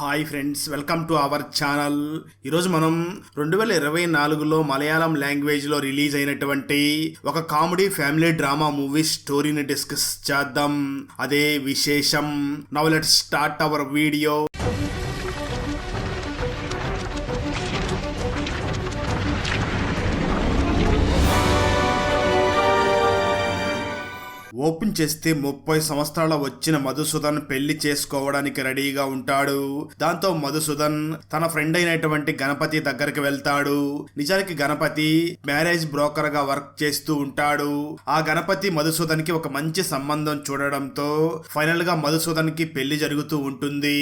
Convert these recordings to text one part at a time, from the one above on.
Hi friends welcome to our channel. ఈరోజు మనం రెండు వేల ఇరవై నాలుగులో మలయాళం లాంగ్వేజ్లో రిలీజ్ అయినటువంటి ఒక కామెడీ ఫ్యామిలీ డ్రామా మూవీ స్టోరీని డిస్కస్ చేద్దాం. అదే విశేషం. Now let start our video. Open చేస్తే ముప్పై సంవత్సరాల వచ్చిన మధుసూదన్ పెళ్ళి చేసుకోవడానికి రెడీగా ఉంటాడు. దాంతో మధుసూదన్ తన ఫ్రెండ్ అయినటువంటి గణపతి దగ్గరికి వెళ్తాడు. నిజానికి గణపతి మ్యారేజ్ బ్రోకర్గా వర్క్ చేస్తూ ఉంటాడు. ఆ గణపతి మధుసూదన్కి ఒక మంచి సంబంధం చూడడంతో ఫైనల్గా మధుసూదన్కి పెళ్ళి జరుగుతూ ఉంటుంది.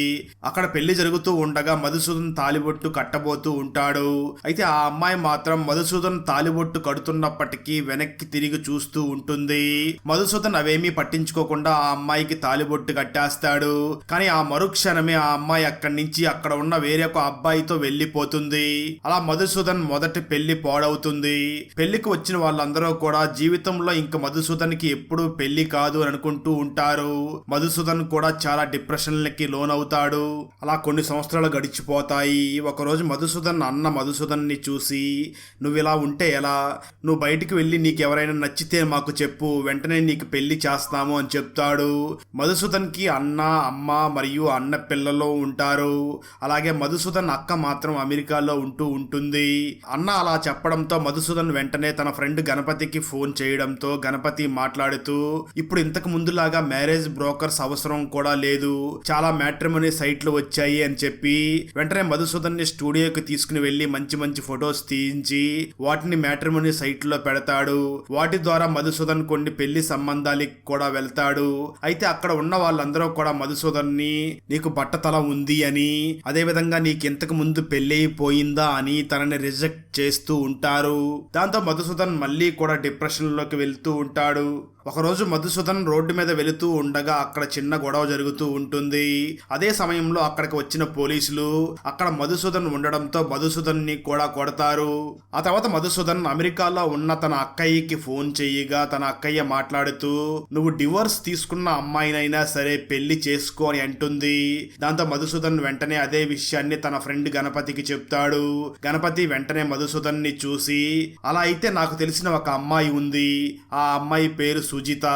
అక్కడ పెళ్ళి జరుగుతూ ఉండగా మధుసూదన్ తాలిబొట్టు కట్టబోతూ ఉంటాడు. అయితే ఆ అమ్మాయి మాత్రం మధుసూదన్ తాలిబొట్టు కడుతున్నప్పటికీ వెనక్కి తిరిగి చూస్తూ ఉంటుంది. మధుసూదన్ అవేమీ పట్టించుకోకుండా ఆ అమ్మాయికి తాలిబొట్టు కట్టేస్తాడు. కానీ ఆ మరుక్షణమే ఆ అమ్మాయి అక్కడి నుంచి అక్కడ ఉన్న వేరొక అబ్బాయితో వెళ్ళిపోతుంది. అలా మధుసూదన్ మొదటి పెళ్ళి పాడవుతుంది. పెళ్ళికి వచ్చిన వాళ్ళందరూ కూడా జీవితంలో ఇంక మధుసూదన్కి ఎప్పుడు పెళ్ళి కాదు అని అనుకుంటూ ఉంటారు. మధుసూదన్ కూడా చాలా డిప్రెషన్లకి లోనవుతాడు. అలా కొన్ని సంవత్సరాలు గడిచిపోతాయి. ఒకరోజు మధుసూదన్ అన్న మధుసూదన్ని చూసి నువ్వు ఇలా ఉంటే ఎలా? నువ్వు బయటికి వెళ్ళి నీకు ఎవరైనా నచ్చితే మాకు చెప్పు. వెంటనే నీకు పెళ్ళి చేస్తాము అని చెప్తాడు. మధుసూదన్కి అన్న అమ్మ మరియు అన్న పిల్లలు ఉంటారు. అలాగే మధుసూదన్ అక్క మాత్రం అమెరికాలో ఉంటూ ఉంటుంది. అన్న అలా చెప్పడంతో మధుసూదన్ వెంటనే తన ఫ్రెండ్ గణపతికి ఫోన్ చేయడంతో గణపతి మాట్లాడుతూ ఇప్పుడు ఇంతకు ముందులాగా మ్యారేజ్ బ్రోకర్స్ అవసరం కూడా లేదు. చాలా మ్యాట్రిమోనీ సైట్లు వచ్చాయి అని చెప్పి వెంటనే మధుసూదన్ని స్టూడియోకి తీసుకుని వెళ్ళి మంచి మంచి ఫొటోస్ తీయించి వాటిని మ్యాట్రిమోనీ సైట్లో పెడతాడు. వాటి ద్వారా మధుసూదన్ కొన్ని పెళ్ళి సంబంధాలకి కూడా వెళ్తాడు. అయితే అక్కడ ఉన్న వాళ్ళందరూ కూడా మధుసూదన్ని నీకు బట్టతల ఉంది అని అదే విధంగా నీకు ఇంతకు ముందు పెళ్ళైపోయిందా అని తనని రిజెక్ట్ చేస్తూ ఉంటారు. దాంతో మధుసూదన్ మళ్ళీ కూడా డిప్రెషన్లోకి వెళ్తూ ఉంటాడు. ఒకరోజు మధుసూదన్ రోడ్డు మీద వెళుతూ ఉండగా అక్కడ చిన్న గొడవ జరుగుతూ ఉంటుంది. అదే సమయంలో అక్కడికి వచ్చిన పోలీసులు అక్కడ మధుసూదన్ ఉండడంతో మధుసూదన్ని కూడా కొడతారు. ఆ తర్వాత మధుసూదన్ అమెరికాలో ఉన్న తన అక్కయ్యకి ఫోన్ చేయగా తన అక్కయ్య మాట్లాడుతూ నువ్వు డివోర్స్ తీసుకున్న అమ్మాయినైనా సరే పెళ్ళి చేసుకో అని అంటుంది. దాంతో మధుసూదన్ వెంటనే అదే విషయాన్ని తన ఫ్రెండ్ గణపతికి చెప్తాడు. గణపతి వెంటనే మధుసూదన్ని చూసి అలా అయితే నాకు తెలిసిన ఒక అమ్మాయి ఉంది. ఆ అమ్మాయి పేరు సుజిత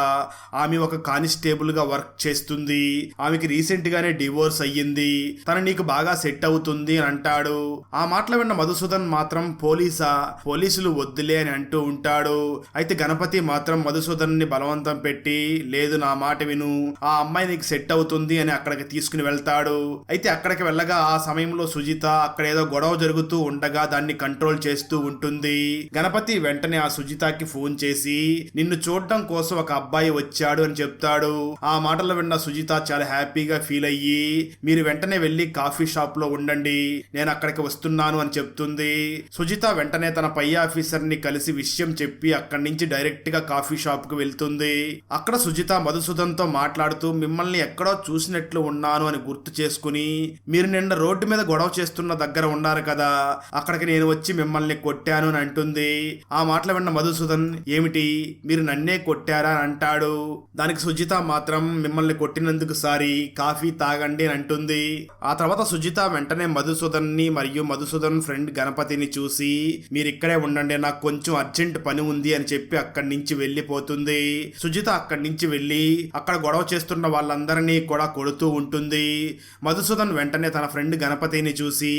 ఆమె ఒక కానిస్టేబుల్గా వర్క్ చేస్తుంది. ఆమెకి రీసెంట్ గానే డివోర్స్ అయ్యింది. తను నీకు బాగా సెట్ అవుతుంది అని అంటాడు. ఆ మాటలు విన్న మధుసూదన్ మాత్రం పోలీసా? పోలీసులు వద్దులే అని అంటూ ఉంటాడు. అయితే గణపతి మాత్రం మధుసూదన్ని బలవంతం పెట్టి లేదు నా మాట విను. ఆ అమ్మాయి నీకు సెట్ అవుతుంది అని అక్కడికి తీసుకుని వెళ్తాడు. అయితే అక్కడికి వెళ్ళగా ఆ సమయంలో సుజిత అక్కడ ఏదో గొడవ జరుగుతూ ఉండగా దాన్ని కంట్రోల్ చేస్తూ ఉంటుంది. గణపతి వెంటనే ఆ సుజితకి ఫోన్ చేసి నిన్ను చూడడం కోసం ఒక అబ్బాయి వచ్చాడు అని చెప్తాడు. ఆ మాటలు విన్న సుజిత చాలా హ్యాపీగా ఫీల్ అయ్యి మీరు వెంటనే వెళ్ళి కాఫీ షాప్లో ఉండండి నేను అక్కడికి వస్తున్నాను అని చెప్తుంది. సుజిత వెంటనే తన పై ఆఫీసర్ని కలిసి విషయం చెప్పి అక్కడి నుంచి డైరెక్ట్గా కాఫీ షాప్కు వెళ్తుంది. అక్కడ సుజిత మధుసూదన్తో మాట్లాడుతూ మిమ్మల్ని ఎక్కడో చూసినట్లు ఉన్నాను అని గుర్తు చేసుకుని మీరు నిన్న రోడ్డు మీద గొడవ చేస్తున్న దగ్గర ఉన్నారు కదా అక్కడికి నేను వచ్చి మిమ్మల్ని కొట్టాను అని అంటుంది. ఆ మాటలు విన్న మధుసూదన్ ఏమిటి? మీరు నన్నే కొట్టారు? అని అంటాడు. దానికి సుజిత మాత్రం మిమ్మల్ని కొట్టినందుకు సారీ కాఫీ తాగండి అని అంటుంది. ఆ తర్వాత సుజిత వెంటనే మధుసూదన్ని మరియు మధుసూదన్ ఫ్రెండ్ గణపతిని చూసి మీరు ఇక్కడే ఉండండి నాకు కొంచెం అర్జెంట్ పని ఉంది అని చెప్పి అక్కడి నుంచి వెళ్ళిపోతుంది. సుజిత అక్కడి నుంచి వెళ్ళి అక్కడ గొడవ చేస్తున్న వాళ్ళందరినీ కూడా కొడుతూ ఉంటుంది. మధుసూదన్ వెంటనే తన ఫ్రెండ్ గణపతిని చూసి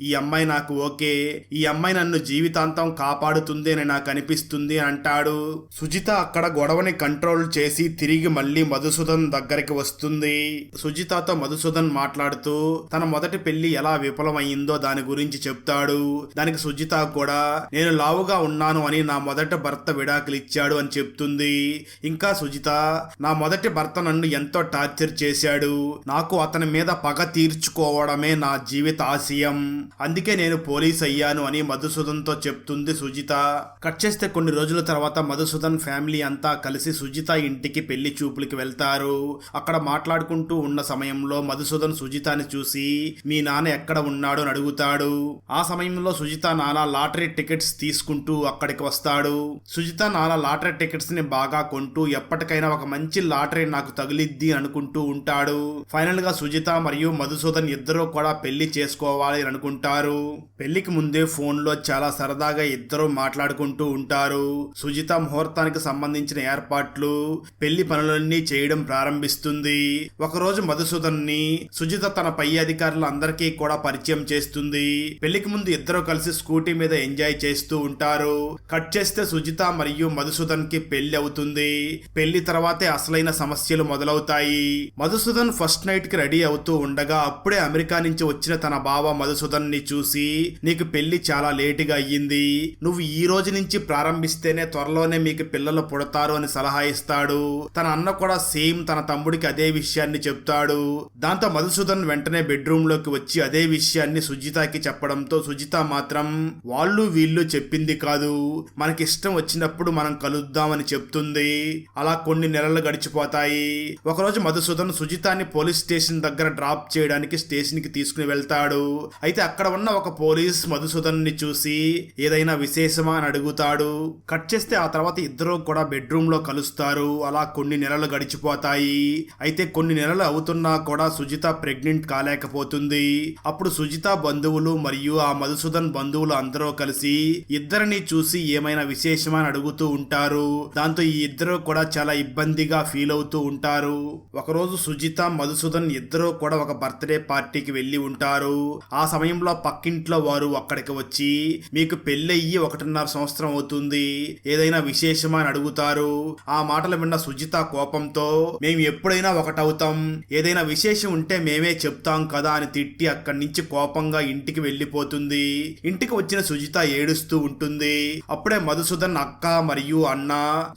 ఈ అమ్మాయి నాకు ఓకే ఈ అమ్మాయి నన్ను జీవితాంతం కాపాడుతుంది అని నాకు అనిపిస్తుంది అంటాడు. సుజిత అక్కడ గొడవ గొడవని కంట్రోల్ చేసి తిరిగి మళ్ళీ మధుసూదన్ దగ్గరికి వస్తుంది. సుజితతో మధుసూదన్ మాట్లాడుతూ తన మొదటి పెళ్ళి ఎలా విఫలమైందో దాని గురించి చెప్తాడు. దానికి సుజిత కూడా నేను లావుగా ఉన్నాను అని నా మొదటి భర్త విడాకులు ఇచ్చాడు అని చెప్తుంది. ఇంకా సుజిత నా మొదటి భర్త నన్ను ఎంతో టార్చర్ చేశాడు. నాకు అతని మీద పగ తీర్చుకోవడమే నా జీవిత ఆశయం. అందుకే నేను పోలీస్ అయ్యాను అని మధుసూదన్తో చెప్తుంది సుజిత. కట్ చేస్తే కొన్ని రోజుల తర్వాత మధుసూదన్ ఫ్యామిలీ అంతా కలిసి సుజిత ఇంటికి పెళ్ళి చూపులకి వెళ్తారు. అక్కడ మాట్లాడుకుంటూ ఉన్న సమయంలో మధుసూదన్ సుజితాని చూసి మీ నాన్న ఎక్కడ ఉన్నాడు? అని అడుగుతాడు. ఆ సమయంలో సుజిత నాన్న లాటరీ టికెట్స్ తీసుకుంటూ అక్కడికి వస్తాడు. సుజిత నాన్న లాటరీ టికెట్స్ని బాగా కొంటూ ఎప్పటికైనా ఒక మంచి లాటరీ నాకు తగిలిద్ది అనుకుంటూ ఉంటాడు. ఫైనల్గా సుజిత మరియు మధుసూదన్ ఇద్దరూ కూడా పెళ్ళి చేసుకోవాలి అని అనుకుంటారు. పెళ్ళికి ముందే ఫోన్లో చాలా సరదాగా ఇద్దరు మాట్లాడుకుంటూ ఉంటారు. సుజిత ముహూర్తానికి సంబంధించిన ఏర్పాట్లు పెళ్ళి పనులన్నీ చేయడం ప్రారంభిస్తుంది. ఒకరోజు మధుసూదన్ని సుజిత తన పై అధికారులందరికీ కూడా పరిచయం చేస్తుంది. పెళ్ళికి ముందు ఇద్దరు కలిసి స్కూటీ మీద ఎంజాయ్ చేస్తూ ఉంటారు. కట్ చేస్తే సుజిత మరియు మధుసూదన్కి పెళ్ళి అవుతుంది. పెళ్ళి తర్వాతే అసలైన సమస్యలు మొదలవుతాయి. మధుసూదన్ ఫస్ట్ నైట్కి రెడీ అవుతూ ఉండగా అప్పుడే అమెరికా నుంచి వచ్చిన తన బావ మధుసూదన్ని చూసి నీకు పెళ్ళి చాలా లేటుగా అయ్యింది. నువ్వు ఈ రోజు నుంచి ప్రారంభిస్తేనే త్వరలోనే మీకు పిల్లలు పుడతారు అని సలహా ఇస్తాడు. తన అన్న కూడా సేమ్ తన తమ్ముడికి అదే విషయాన్ని చెప్తాడు. దాంతో మధుసూదన్ వెంటనే బెడ్రూమ్లోకి వచ్చి అదే విషయాన్ని సుజితకి చెప్పడంతో సుజిత మాత్రం వాళ్ళు వీళ్ళు చెప్పింది కాదు. మనకి ఇష్టం వచ్చినప్పుడు మనం కలుద్దామని చెప్తుంది. అలా కొన్ని నెలలు గడిచిపోతాయి. ఒకరోజు మధుసూదన్ సుజితాన్ని పోలీస్ స్టేషన్ దగ్గర డ్రాప్ చేయడానికి స్టేషన్కి తీసుకుని వెళ్తాడు. అయితే అక్కడ ఉన్న ఒక పోలీస్ మధుసూదన్ని చూసి ఏదైనా విశేషమా అని అడుగుతాడు. కట్ చేస్తే ఆ తర్వాత ఇద్దరు కూడా బెడ్రూమ్లో కలుస్తారు. అలా కొన్ని నెలలు గడిచిపోతాయి. అయితే కొన్ని నెలలు అవుతున్నా కూడా సుజిత ప్రెగ్నెంట్ కాలేకపోతుంది. అప్పుడు సుజిత బంధువులు మరియు ఆ మధుసూదన్ బంధువులు అందరూ కలిసి ఇద్దరిని చూసి ఏమైనా విశేషమని అడుగుతూ ఉంటారు. దాంతో ఈ ఇద్దరు కూడా చాలా ఇబ్బందిగా ఫీల్ అవుతూ ఉంటారు. ఒకరోజు సుజిత మధుసూదన్ ఇద్దరూ కూడా ఒక బర్త్డే పార్టీకి వెళ్ళి ఉంటారు. ఆ సమయంలో పక్కింట్లో వారు అక్కడికి వచ్చి మీకు పెళ్ళయ్యి ఒకటిన్నర సంవత్సరం అవుతుంది. ఏదైనా విశేషమా? అని అడుగుతారు. ఆ మాటలు విన్న సుజిత కోపంతో మేము ఎప్పుడైనా ఒకటవుతాం. ఏదైనా విశేషం ఉంటే మేమే చెప్తాం కదా అని తిట్టి అక్కడి నుంచి కోపంగా ఇంటికి వెళ్ళిపోతుంది. ఇంటికి వచ్చిన సుజిత ఏడుస్తూ ఉంటుంది. అప్పుడే మధుసూదన్ అక్క మరియు అన్న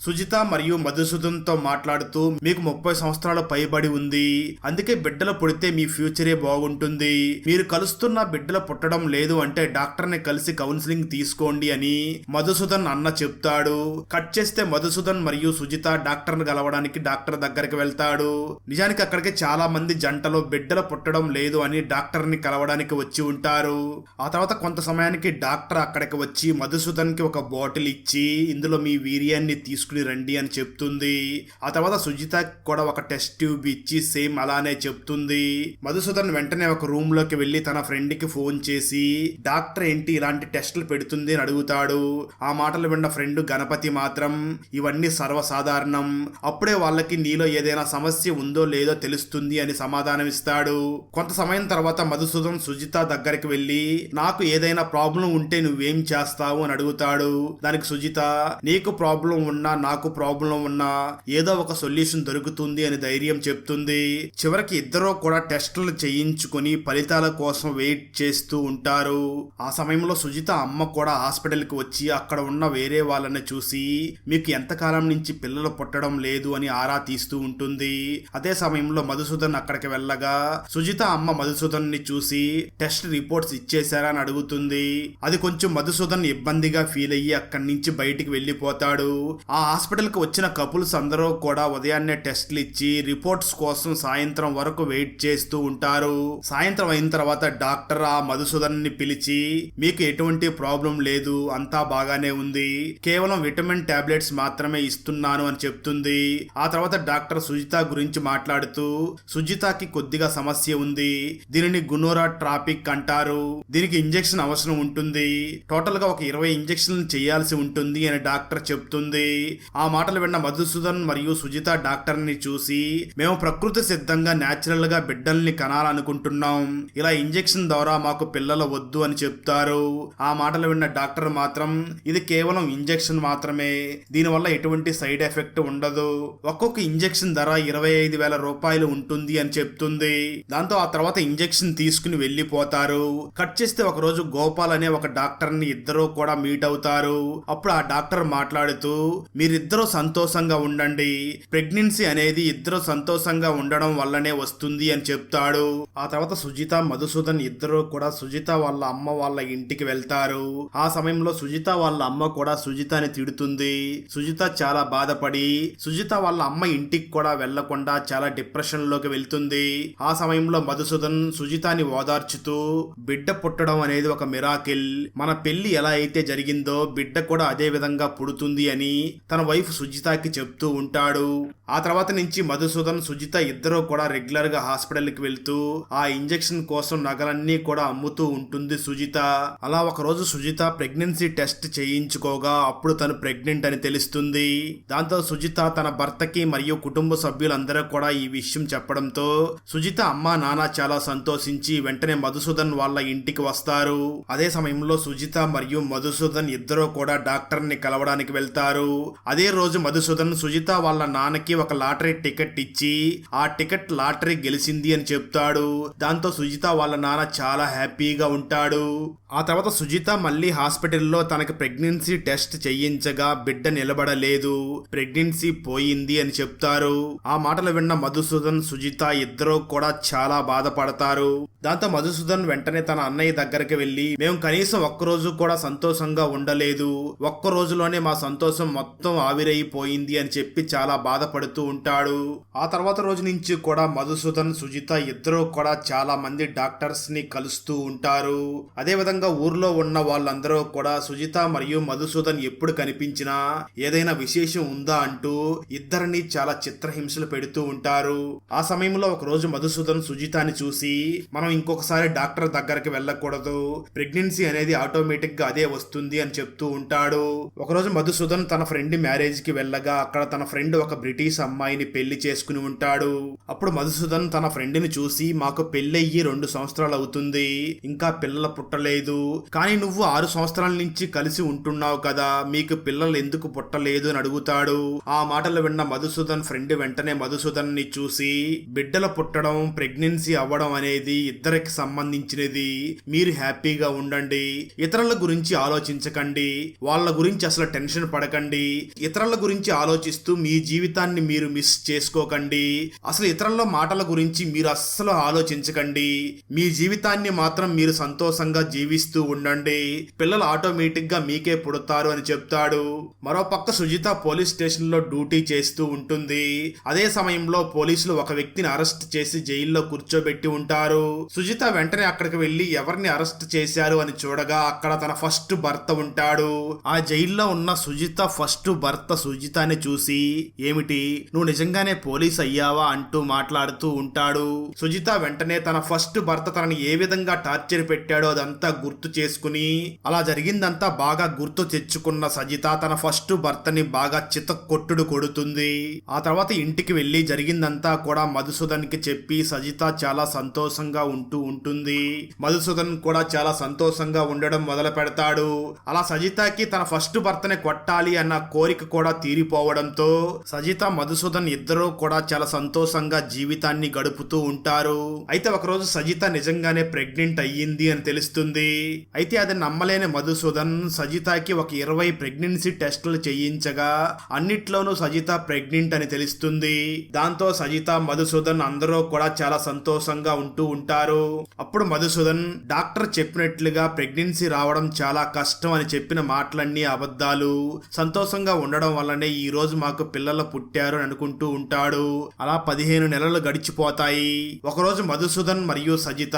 సుజిత మరియు మధుసూదన్తో మాట్లాడుతూ మీకు ముప్పై సంవత్సరాలు పైబడి ఉంది. అందుకే బిడ్డలు పుడితే మీ ఫ్యూచరే బాగుంటుంది. మీరు కలుస్తున్న బిడ్డలు పుట్టడం లేదు అంటే డాక్టర్ని కలిసి కౌన్సిలింగ్ తీసుకోండి అని మధుసూదన్ అన్న చెప్తాడు. కట్ చేస్తే మధుసూదన్ మరియు సుజిత డాక్టర్ని కలవడానికి డాక్టర్ దగ్గరికి వెళ్తాడు. నిజానికి అక్కడికి చాలా మంది జంటలు బిడ్డలు పుట్టడం లేదు అని డాక్టర్ని కలవడానికి వచ్చి ఉంటారు. ఆ తర్వాత కొంత సమయానికి డాక్టర్ అక్కడికి వచ్చి మధుసూదన్కి ఒక బాటిల్ ఇచ్చి ఇందులో మీ వీర్యాన్ని తీసుకుని రండి అని చెప్తుంది. ఆ తర్వాత సుజిత కూడా ఒక టెస్ట్ ట్యూబ్ ఇచ్చి సేమ్ అలానే చెప్తుంది. మధుసూదన్ వెంటనే ఒక రూమ్లోకి వెళ్ళి తన ఫ్రెండ్కి ఫోన్ చేసి డాక్టర్ ఏంటి ఇలాంటి టెస్టులు పెడుతుంది అని అడుగుతాడు. ఆ మాటలు విన్న ఫ్రెండ్ గణపతి మాత్రం ఇవన్నీ సర్వసాధారణం. అప్పుడే వాళ్ళకి నీలో ఏదైనా సమస్య ఉందో లేదో తెలుస్తుంది అని సమాధానం ఇస్తాడు కొంత సమయం తర్వాత మధుసూదన్ సుజిత దగ్గరికి వెళ్ళి నాకు ఏదైనా ప్రాబ్లం ఉంటే నువ్వేం చేస్తావు? అని అడుగుతాడు. దానికి సుజిత నీకు ప్రాబ్లం ఉన్నా నాకు ప్రాబ్లం ఉన్నా ఏదో ఒక సొల్యూషన్ దొరుకుతుంది అని ధైర్యం చెప్తుంది. చివరికి ఇద్దరూ కూడా టెస్టులు చేయించుకొని ఫలితాల కోసం వెయిట్ చేస్తూ ఉంటారు. ఆ సమయంలో సుజిత అమ్మ కూడా హాస్పిటల్కి వచ్చి అక్కడ ఉన్న వేరే వాళ్ళని చూసి మీకు ఎంతకాలం నుంచి పిల్లలు పుట్టడం లేదు అని ఆరా తీస్తూ ఉంటుంది. అదే సమయంలో మధుసూదన్ అక్కడికి వెళ్ళగా సుజిత అమ్మ మధుసూదన్ని చూసి టెస్ట్ రిపోర్ట్స్ ఇచ్చేశారా? అని అడుగుతుంది. అది కొంచెం మధుసూదన్ ఇబ్బందిగా ఫీల్ అయ్యి అక్కడి నుంచి బయటికి వెళ్ళిపోతాడు. ఆ హాస్పిటల్కి వచ్చిన కపుల్స్ అందరూ కూడా ఉదయాన్నే టెస్ట్లు ఇచ్చి రిపోర్ట్స్ కోసం సాయంత్రం వరకు వెయిట్ చేస్తూ ఉంటారు. సాయంత్రం అయిన తర్వాత డాక్టర్ ఆ మధుసూదన్ని పిలిచి మీకు ఎటువంటి ప్రాబ్లం లేదు అంతా బాగానే ఉంది. కేవలం విటమిన్ టాబ్లెట్స్ మాత్రమే ఇస్తున్నాను అని చెప్తుంది. ఆ తర్వాత డాక్టర్ సుజిత గురించి మాట్లాడుతూ సుజితకి కొద్దిగా సమస్య ఉంది. దీనిని గునోరా ట్రాపిక్ అంటారు. దీనికి ఇంజెక్షన్ అవసరం ఉంటుంది. టోటల్గా ఒక ఇరవై ఇంజెక్షన్లు చేయాల్సి ఉంటుంది అని డాక్టర్ చెప్తుంది. ఆ మాటలు విన్న మధుసూదన్ మరియు సుజిత డాక్టర్ని చూసి మేము ప్రకృతి సిద్ధంగా న్యాచురల్గా బిడ్డల్ని కనాలనుకుంటున్నాం. ఇలా ఇంజెక్షన్ ద్వారా మాకు పిల్లలు వద్దు అని చెప్తారు. ఆ మాటలు విన్న డాక్టర్ మాత్రం ఇది కేవలం ఇంజెక్షన్ మాత్రమే. దీనివల్ల ఎటువంటి సైడ్ ఎఫెక్ట్ ఉండదు. ఒక్కొక్క ఇంజెక్షన్ ధర ఇరవై ఐదు వేల రూపాయలు ఉంటుంది అని చెప్తుంది. దాంతో ఆ తర్వాత ఇంజెక్షన్ తీసుకుని వెళ్ళిపోతారు. కట్ చేస్తే ఒక రోజు గోపాల్ అనే ఒక డాక్టర్ని ఇద్దరు కూడా మీట్ అవుతారు. అప్పుడు ఆ డాక్టర్ మాట్లాడుతూ మీరిద్దరూ సంతోషంగా ఉండండి. ప్రెగ్నెన్సీ అనేది ఇద్దరు సంతోషంగా ఉండడం వల్లనే వస్తుంది అని చెప్తాడు. ఆ తర్వాత సుజిత మధుసూదన్ ఇద్దరు కూడా సుజిత వాళ్ళ అమ్మ వాళ్ళ ఇంటికి వెళ్తారు. ఆ సమయంలో సుజిత వాళ్ళ అమ్మ కూడా సుజితని తిడుతుంది. సుజిత చాలా చాలా బాధపడి సుజిత వాళ్ళ అమ్మ ఇంటికి కూడా వెళ్ళకుండా చాలా డిప్రెషన్లోకి వెళ్తుంది. ఆ సమయంలో మధుసూదన్ సుజితాని ఓదార్చుతూ బిడ్డ పుట్టడం అనేది ఒక మిరాకిల్ మన పెళ్ళి ఎలా అయితే జరిగిందో బిడ్డ కూడా అదే విధంగా పుడుతుంది అని తన వైఫ్ సుజితకి చెప్తూ ఉంటాడు. ఆ తర్వాత నుంచి మధుసూదన్ సుజిత ఇద్దరూ కూడా రెగ్యులర్గా హాస్పిటల్కి వెళ్తూ ఆ ఇంజెక్షన్ కోసం నగలన్నీ కూడా అమ్ముతూ ఉంటుంది సుజిత. అలా ఒక రోజు సుజిత ప్రెగ్నెన్సీ టెస్ట్ చేయించుకోగా అప్పుడు తను ప్రెగ్నెంట్ అని తెలుస్తుంది. దాంతో సుజిత తన భర్తకి మరియు కుటుంబ సభ్యులందరూ కూడా ఈ విషయం చెప్పడంతో సుజిత అమ్మ నాన్న చాలా సంతోషించి వెంటనే మధుసూదన్ వాళ్ళ ఇంటికి వస్తారు. అదే సమయంలో సుజిత మరియు మధుసూదన్ ఇద్దరూ కూడా డాక్టర్ని కలవడానికి వెళ్తారు. అదే రోజు మధుసూదన్ సుజిత వాళ్ళ నాన్నకి ఒక లాటరీ టికెట్ ఇచ్చి ఆ టికెట్ లాటరీ గెలిచింది అని చెప్తాడు. దాంతో సుజిత వాళ్ళ నాన్న చాలా హ్యాపీగా ఉంటాడు. ఆ తర్వాత సుజిత మళ్ళీ హాస్పిటల్లో తనకి ప్రెగ్నెన్సీ టెస్ట్ చేయించగా బిడ్డ నిలబడలేదు. ప్రెగ్నెన్సీ పోయింది అని చెప్తారు. ఆ మాటలు విన్న మధుసూదన్ సుజిత ఇద్దరూ కూడా చాలా బాధపడతారు. దాంతో మధుసూదన్ వెంటనే తన అన్నయ్య దగ్గరికి వెళ్ళి మేము కనీసం ఒక్కరోజు కూడా సంతోషంగా ఉండలేదు. ఒక్క రోజులోనే మా సంతోషం మొత్తం ఆవిరైపోయింది అని చెప్పి చాలా బాధపడుతూ ఉంటాడు. ఆ తర్వాత రోజు నుంచి కూడా మధుసూదన్ సుజిత ఇద్దరూ కూడా చాలా మంది డాక్టర్స్ని కలుస్తూ ఉంటారు. అదే విధంగా ఊర్లో ఉన్న వాళ్ళందరూ కూడా సుజిత మరియు మధుసూదన్ ఎప్పుడు కనిపించినా ఏదైనా విశేష ఉందా అంటూ ఇద్దరిని చాలా చిత్రహింసలు పెడుతూ ఉంటారు. ఆ సమయంలో ఒక రోజు మధుసూదన్ సుజితాని చూసి మనం ఇంకొకసారి డాక్టర్ దగ్గరికి వెళ్ళకూడదు. ప్రెగ్నెన్సీ అనేది ఆటోమేటిక్గా అదే వస్తుంది అని చెప్తూ ఉంటాడు. ఒకరోజు మధుసూదన్ తన ఫ్రెండ్ మ్యారేజ్కి వెళ్ళగా అక్కడ తన ఫ్రెండ్ ఒక బ్రిటిష్ అమ్మాయిని పెళ్ళి చేసుకుని ఉంటాడు. అప్పుడు మధుసూదన్ తన ఫ్రెండ్ని చూసి మాకు పెళ్ళయ్యి రెండు సంవత్సరాలు అవుతుంది. ఇంకా పిల్లలు పుట్టలేదు. కానీ నువ్వు ఆరు సంవత్సరాల నుంచి కలిసి ఉంటున్నావు కదా. మీకు పిల్లలు ఎందుకు పుట్టలేదు? అని అడుగుతాడు ఆ మాటలు విన్న మధుసూదన్ ఫ్రెండ్ వెంటనే మధుసూదన్ని చూసి బిడ్డలు పుట్టడం ప్రెగ్నెన్సీ అవ్వడం అనేది ఇద్దరికి సంబంధించినది. మీరు హ్యాపీగా ఉండండి. ఇతరుల గురించి ఆలోచించకండి. వాళ్ళ గురించి అసలు టెన్షన్ పడకండి. ఇతరుల గురించి ఆలోచిస్తూ మీ జీవితాన్ని మీరు మిస్ చేసుకోకండి. అసలు ఇతరుల మాటల గురించి మీరు అస్సలు ఆలోచించకండి. మీ జీవితాన్ని మాత్రం మీరు సంతోషంగా జీవిస్తూ ఉండండి. పిల్లలు ఆటోమేటిక్గా మీకే పుడతారు అని చెప్తాడు. మరో పక్క సుజిత పోలీస్ స్టేషన్లో డ్యూటీ చేస్తూ ఉంటుంది. అదే సమయంలో పోలీసులు ఒక వ్యక్తిని అరెస్ట్ చేసి జైల్లో కూర్చోబెట్టి ఉంటారు. సుజిత వెంటనే అక్కడికి వెళ్ళి ఎవరిని అరెస్ట్ చేశారు అని చూడగా అక్కడ తన ఫస్ట్ భర్త ఉంటాడు. ఆ జైల్లో ఉన్న సుజిత ఫస్ట్ భర్త సుజితని చూసి ఏమిటి? నువ్వు నిజంగానే పోలీస్ అయ్యావా? అంటూ మాట్లాడుతూ ఉంటాడు. సుజిత వెంటనే తన ఫస్ట్ భర్త తనని ఏ విధంగా టార్చర్ పెట్టాడో అదంతా గుర్తు చేసుకుని అలా జరిగిందంతా బాగా గుర్తు తెచ్చుకున్న సజిత తన ఫస్ట్ భర్తని బాగా చిత కొట్టుడు కొడుతుంది. ఆ తర్వాత ఇంటికి వెళ్ళి జరిగిందంతా కూడా మధుసూదన్కి చెప్పి సజిత చాలా సంతోషంగా ఉంటూ ఉంటుంది. మధుసూదన్ కూడా చాలా సంతోషంగా ఉండడం మొదలు పెడతాడు. అలా సజితకి తన ఫస్ట్ భర్తనే కొట్టాలి అన్న కోరిక కూడా తీరిపోవడంతో సజిత మధుసూదన్ ఇద్దరూ కూడా చాలా సంతోషంగా జీవితాన్ని గడుపుతూ ఉంటారు. అయితే ఒకరోజు సజిత నిజంగానే ప్రెగ్నెంట్ అయ్యింది అని తెలుస్తుంది. అయితే అది నమ్మలేని మధుసూదన్ సజితకి ఒక ఇరవై ప్రెగ్నెన్సీ టెస్టులు చేయించగా అన్నిట్లోనూ సజిత ప్రెగ్నెంట్ అని తెలుస్తుంది. దాంతో సజిత మధుసూదన్ అందరూ కూడా చాలా సంతోషంగా ఉంటూ ఉంటారు. అప్పుడు మధుసూదన్ డాక్టర్ చెప్పినట్లుగా ప్రెగ్నెన్సీ రావడం చాలా కష్టం అని చెప్పిన మాటలన్నీ అబద్ధాలు. సంతోషంగా ఉండడం వల్లనే ఈ రోజు మాకు పిల్లలు పుట్టారు అని అనుకుంటూ ఉంటాడు. అలా పదిహేను నెలలు గడిచిపోతాయి. ఒకరోజు మధుసూదన్ మరియు సజిత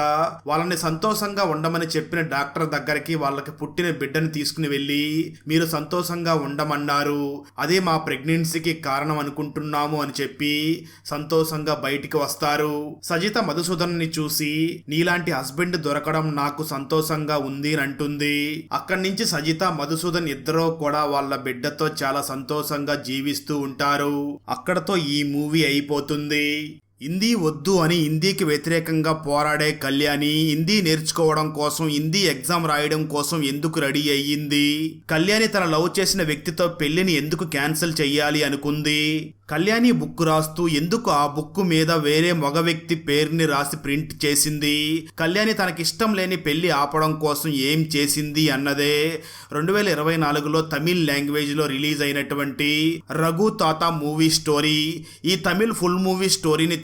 వాళ్ళని సంతోషంగా ఉండమని చెప్పిన డాక్టర్ దగ్గరికి వాళ్ళకి పుట్టిన బిడ్డను తీసుకుని వెళ్ళి మీరు సంతోషంగా ఉండమన్నారు. అదే మా ప్రెగ్నెన్సీకి కారణం అనుకుంటున్నాము అని చెప్పి సంతోషంగా బయటికి వస్తారు. సజిత మధుసూదన్ని చూసి నీలాంటి హస్బెండ్ దొరకడం నాకు సంతోషంగా ఉంది అని అంటుంది. అక్కడి నుంచి సజిత మధుసూదన్ ఇద్దరూ కూడా వాళ్ళ బిడ్డతో చాలా సంతోషంగా జీవిస్తూ ఉంటారు. అక్కడతో ఈ మూవీ అయిపోతుంది. హిందీ వద్దు అని హిందీకి వ్యతిరేకంగా పోరాడే కళ్యాణి హిందీ నేర్చుకోవడం కోసం హిందీ ఎగ్జామ్ రాయడం కోసం ఎందుకు రెడీ అయ్యింది? కళ్యాణి తన లవ్ చేసిన వ్యక్తితో పెళ్ళిని ఎందుకు క్యాన్సిల్ చెయ్యాలి అనుకుంది? కళ్యాణి బుక్ రాస్తూ ఎందుకు ఆ బుక్ మీద వేరే మగ వ్యక్తి పేరుని రాసి ప్రింట్ చేసింది? కళ్యాణి తనకిష్టం లేని పెళ్ళి ఆపడం కోసం ఏం చేసింది అన్నదే రెండు వేల ఇరవై నాలుగులో తమిళ్ లాంగ్వేజ్లో రిలీజ్ అయినటువంటి రఘు తాత మూవీ స్టోరీ. ఈ తమిళ్ ఫుల్ మూవీ స్టోరీని